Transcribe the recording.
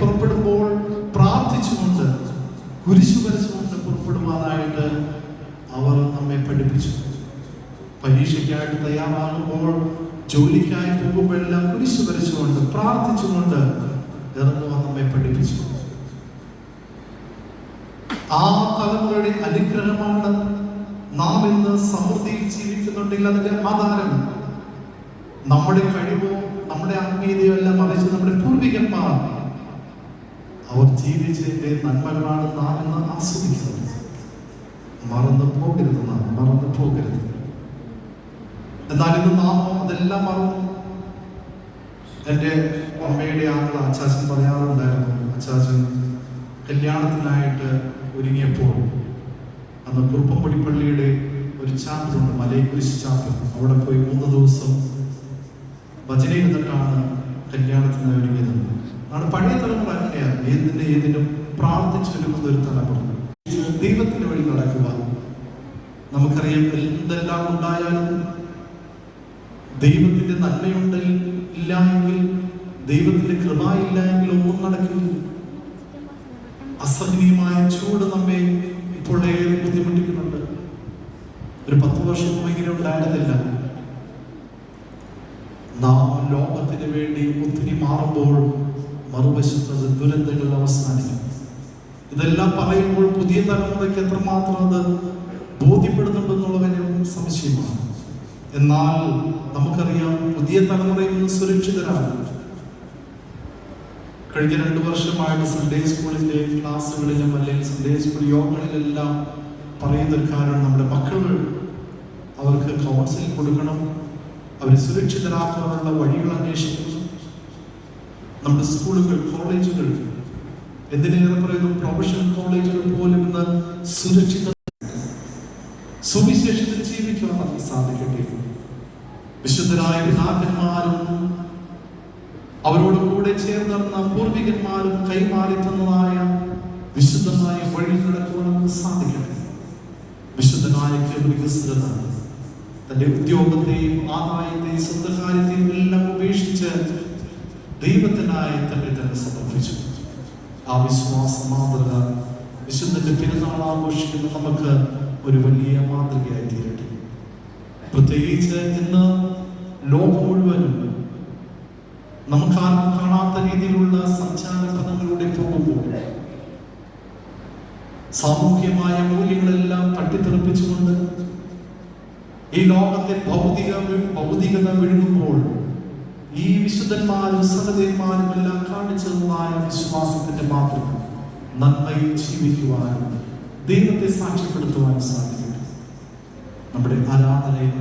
പുറപ്പെടുമ്പോൾ പ്രാർത്ഥിച്ചുകൊണ്ട് കുരിശു വരച്ചുകൊണ്ട് പുറപ്പെടുവാനായിട്ട് അവർ നമ്മെ പഠിപ്പിച്ചു. പരീക്ഷയ്ക്കായിട്ട് തയ്യാറാകുമ്പോൾ ജോലിക്കായി പോകുമ്പോഴെല്ലാം കുരിശു വരച്ചുകൊണ്ട് പ്രാർത്ഥിച്ചുകൊണ്ട് ഇറങ്ങുവാൻ നമ്മെ പഠിപ്പിച്ചു. ആ തലമുറയുടെ അനുഗ്രഹമാണ് നാം ഇന്ന് സമൃദ്ധിയിൽ ജീവിക്കുന്നുണ്ടെങ്കിൽ അതിന്റെ ആധാരം നമ്മുടെ കഴിവോ നമ്മുടെ ആത്മീയതയോ എല്ലാം മറിച്ച് നമ്മുടെ പൂർവികന്മാർ അവർ ജീവിച്ചതിന്റെ നന്മകളാണ് നാം ഇന്ന് ആസ്വദിക്കുന്നത് മറന്നു പോകരുത് നാം മറന്നു പോകരുത്. എന്നാൽ ഇന്ന് നാം അതെല്ലാം മറന്നു. എന്റെ അമ്മയുടെ ആളുകൾ അച്ചാച്ചൻ പറയാറുണ്ടായിരുന്നു അച്ചാച്ചൻ കല്യാണത്തിനായിട്ട് ഒരുങ്ങിയപ്പോൾ അന്ന് കുറുപ്പമ്പടി പള്ളിയുടെ ഒരു ചാപ്പലുണ്ട് മലയക്കുരിശ് ചാപ്പൽ അവിടെ പോയി മൂന്ന് ദിവസം ഭജനയിരുന്നിട്ടാണ് കല്യാണത്തിന് ഒരുങ്ങിയത്. അങ്ങനെയാണ് ഏതിനും പ്രാർത്ഥിച്ചൊരുക്കുന്ന ഒരു തലമുറ. ദൈവത്തിന്റെ വഴി നടക്കുക. നമുക്കറിയാം എന്തെല്ലാം ഉണ്ടായാലും ദൈവത്തിന്റെ നന്മയുണ്ട് ഇല്ല എങ്കിൽ ദൈവത്തിന്റെ ഇല്ല എങ്കിൽ ഒന്നും നടക്കില്ല. അസഹനീയമായ ചൂട് നമ്മെ ഇപ്പോൾ ഏറെ ബുദ്ധിമുട്ടിക്കുന്നുണ്ട്. ഒരു പത്ത് വർഷം മുമ്പ് ഉണ്ടായിരുന്നില്ല നാം ലോകത്തിന് വേണ്ടി ഒത്തിരി മാറുമ്പോൾ മറുവശത്ത് അത് ദുരന്തങ്ങൾ അവസാനിക്കും. ഇതെല്ലാം പറയുമ്പോൾ പുതിയ തലമുറയ്ക്ക് എത്രമാത്രം അത് ബോധ്യപ്പെടുന്നുണ്ടെന്നുള്ള കാര്യം സംശയമാണ്. എന്നാൽ നമുക്കറിയാം പുതിയ തലമുറയിൽ നിന്ന് സുരക്ഷിതരാണ്. കഴിഞ്ഞ രണ്ടു വർഷമായിട്ട് സൺഡേ സ്കൂളിന്റെ ക്ലാസ്സുകളിലും അല്ലെങ്കിൽ സൺഡേ സ്കൂൾ യോഗങ്ങളിലെല്ലാം പറയുന്ന ഒരു കാരണം നമ്മുടെ മക്കൾ അവർക്ക് കൗൺസിൽ കൊടുക്കണം. അവരെ സുരക്ഷിതരാക്കാനുള്ള വഴികൾ അന്വേഷിക്കണം. നമ്മുടെ സ്കൂളുകൾ കോളേജുകൾ എന്തിനേറെ പറയുന്നു? പ്രൊഫഷണൽ കോളേജുകൾ പോലും ഇന്ന് സുരക്ഷിത സുവിശേഷത്തിൽ ജീവിക്കാൻ നമുക്ക് സാധിക്കട്ടെ വിശുദ്ധരായ പിതാക്കന്മാരും അവരോട് കൂടെ ചേർന്നിരുന്ന പൂർവികന്മാരും കൈമാറി തന്നതായ വിശുദ്ധമായ വഴി നടക്കുവാൻ നമുക്ക് സാധിക്കട്ടെ വിശുദ്ധനായ വികസിതത തന്റെ ഉദ്യോഗത്തെയും ആദായത്തെയും സ്വന്തകാര്യത്തെയും എല്ലാം ഉപേക്ഷിച്ച് ദൈവത്തിനായി തന്നെ തന്നെ സമർപ്പിച്ചു. ആ വിശ്വാസ മാതൃക വിശുദ്ധന്റെ പെരുന്നാൾ ആഘോഷിക്കുന്ന നമുക്ക് ഒരു വലിയ മാതൃകയായി തീരട്ടെ. പ്രത്യേകിച്ച് ഇന്ന് ലോകം മുഴുവനും നമുക്ക് ആർക്കും കാണാത്ത രീതിയിലുള്ള സഞ്ചാര പദങ്ങളിലൂടെ പോകുമ്പോൾ സാമൂഹ്യമായ മൂല്യങ്ങളെല്ലാം തട്ടിത്തെറിപ്പിച്ചുകൊണ്ട് ഈ ലോകത്തെ ഭൗതിക ഭൗതികത വിഴുങ്ങുമ്പോൾ ഈ വിശുദ്ധന്മാരും സഹദേവന്മാരും എല്ലാം കാണിച്ചതുമായ വിശ്വാസത്തിന്റെ മാത്രം നന്മയിൽ ജീവിക്കുവാനും ദൈവത്തെ സാക്ഷ്യപ്പെടുത്തുവാനും സാധിക്കും നമ്മുടെ ആരാധനയിൽ